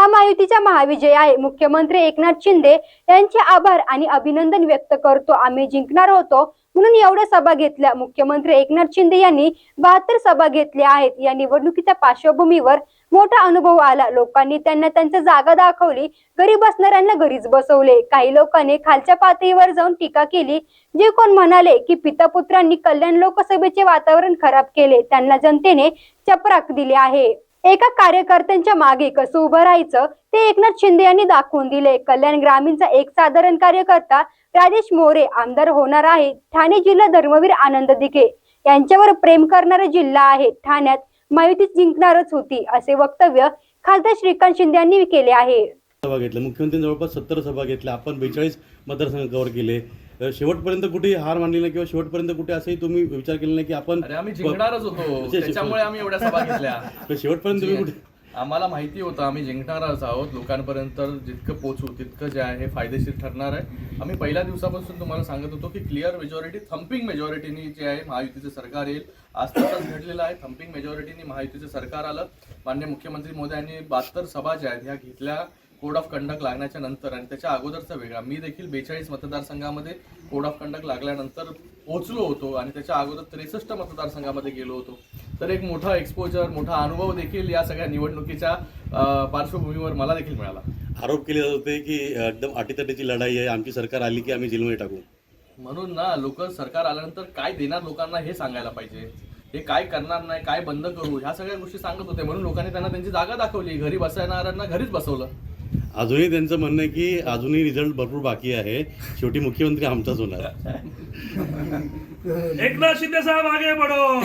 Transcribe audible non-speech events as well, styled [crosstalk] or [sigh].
हा महायुतीचा महाविजय आहे. मुख्यमंत्री एकनाथ शिंदे यांचे आभार आणि अभिनंदन व्यक्त करतो. आम्ही जिंकणार होतो म्हणून एवढ्या सभा घेतल्या. मुख्यमंत्री एकनाथ शिंदे यांनी बहात्तर सभा घेतल्या आहेत. या निवडणुकीच्या पार्श्वभूमीवर मोठा अनुभव आला. लोकांनी त्यांना त्यांच्या जागा दाखवली. घरी बसणाऱ्यांना घरीच बसवले. काही लोकांनी खालच्या पातळीवर जाऊन टीका केली. जे कोण म्हणाले की पिता पुत्रांनी कल्याण लोकसभेचे वातावरण खराब केले त्यांना जनतेने चपराक दिली आहे. एका कार्यकर्त्यांच्या मागे कसं उभं राहायचं ते एकनाथ शिंदे यांनी दाखवून दिले कल्याण ग्रामीणचा एक साधारण कार्यकर्ता राजेश मोरे आमदार होणार आहे. ठाणे जिल्हा धर्मवीर आनंद दिघे यांच्यावर प्रेम करणारा जिल्हा आहे. ठाण्यात माहिती जिंकणारच होती असे वक्तव्य खासदार श्रीकांत शिंदे यांनी केले आहे. सभा घेतल्या. मुख्यमंत्र्यांनी जवळपास सत्तर सभा घेतल्या. आपण बेचाळीस मतदारसंघ कव्हर केले. शेवटपर्यंत कुठे हार मानली नाही किंवा शेवटपर्यंत कुठे असंही तुम्ही विचार केला नाही की आपण आम्ही जिंकणारच होतो. म्हणजे त्याच्यामुळे आम्ही एवढ्या सभा घेतल्या. [laughs] शेवटपर्यंत तुम्ही कुठे आम्हाला माहिती होतं आम्ही जिंकणारच आहोत. लोकांपर्यंत जितकं पोचू तितकं जे आहे हे फायदेशीर ठरणार आहे. आम्ही पहिल्या दिवसापासून तुम्हाला सांगत होतो की क्लिअर मेजॉरिटी थम्पिंग मेजॉरिटीनी जे आहे महायुतीचं सरकार येईल. आज तसंच घडलेलं आहे. थम्पिंग मेजॉरिटीनी महायुतीचं सरकार आलं. मान्य मुख्यमंत्री मोदयांनी बहात्तर सभा ज्या आहेत ह्या घेतल्या. कोड ऑफ कंडक्ट लागण्याच्या नंतर आणि त्याच्या अगोदरचा वेगळा. मी देखील बेचाळीस मतदारसंघामध्ये कोड ऑफ कंडक्ट लागल्यानंतर पोहोचलो होतो आणि त्याच्या अगोदर त्रेसष्ट मतदारसंघामध्ये गेलो होतो. तर एक मोठा एक्सपोजर मोठा अनुभव देखील या सगळ्या निवडणुकीच्या पार्श्वभूमीवर मला देखील मिळाला. आरोप केले जात होते की एकदम अटीतटीची लढाई आहे आमची सरकार आली की आम्ही जेलमध्ये टाकू. म्हणून ना लोक सरकार आल्यानंतर काय देणार लोकांना हे सांगायला पाहिजे. हे काय करणार नाही काय बंद करू ह्या सगळ्या गोष्टी सांगत होते. म्हणून लोकांनी त्यांना त्यांची जागा दाखवली. घरी बसणाऱ्यांना घरीच बसवलं. अजूनही त्यांचं म्हणणं आहे की अजूनही रिझल्ट भरपूर बाकी आहे. शेवटी मुख्यमंत्री आमचाच होणार. एकनाथ शिंदे साहब आगे बढ़ो.